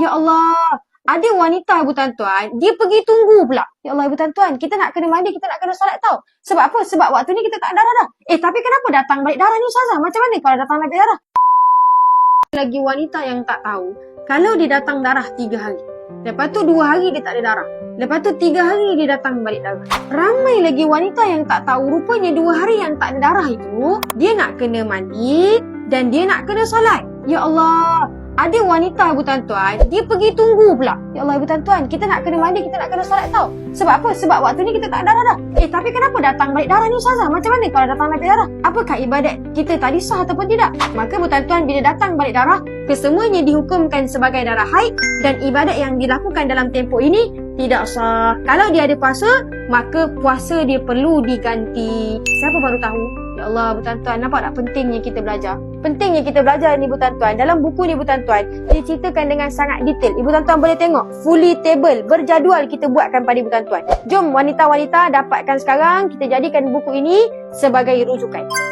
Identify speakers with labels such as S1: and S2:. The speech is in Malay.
S1: Ya Allah. Ada wanita ibu tuan-tuan, dia pergi tunggu pula. Ya Allah ibu tuan-tuan, kita nak kena mandi, kita nak kena solat tau. Sebab apa? Sebab waktu ni kita tak ada darah dah. Eh tapi kenapa datang balik darah ni Ustazah? Macam mana kalau datang balik darah? Lagi wanita yang tak tahu, kalau dia datang darah tiga hari. Lepas tu dua hari dia tak ada darah. Lepas tu tiga hari dia datang balik darah. Ramai lagi wanita yang tak tahu rupanya dua hari yang tak ada darah itu, dia nak kena mandi dan dia nak kena solat. Ya Allah, ada wanita ibu tuan-tuan, dia pergi tunggu pula. Ya Allah ibu tuan-tuan, kita nak kena mandi, kita nak kena solat tau. Sebab apa? Sebab waktu ni kita tak ada darah dah. Eh tapi kenapa datang balik darah ni Ustazah? Macam mana kalau datang balik darah? Apakah ibadat kita tadi sah ataupun tidak? Maka ibu tuan-tuan bila datang balik darah, kesemuanya dihukumkan sebagai darah haid dan ibadat yang dilakukan dalam tempoh ini tidak sah. Kalau dia ada puasa, maka puasa dia perlu diganti. Siapa baru tahu? Ya Allah, tuan-tuan, nampak tak pentingnya kita belajar? Pentingnya kita belajar ni, tuan-tuan. Dalam buku ni, tuan-tuan, dia ceritakan dengan sangat detail. Ibu tuan-tuan boleh tengok, fully table, berjadual kita buatkan pada ibu tuan-tuan. Jom wanita-wanita dapatkan sekarang, kita jadikan buku ini sebagai rujukan.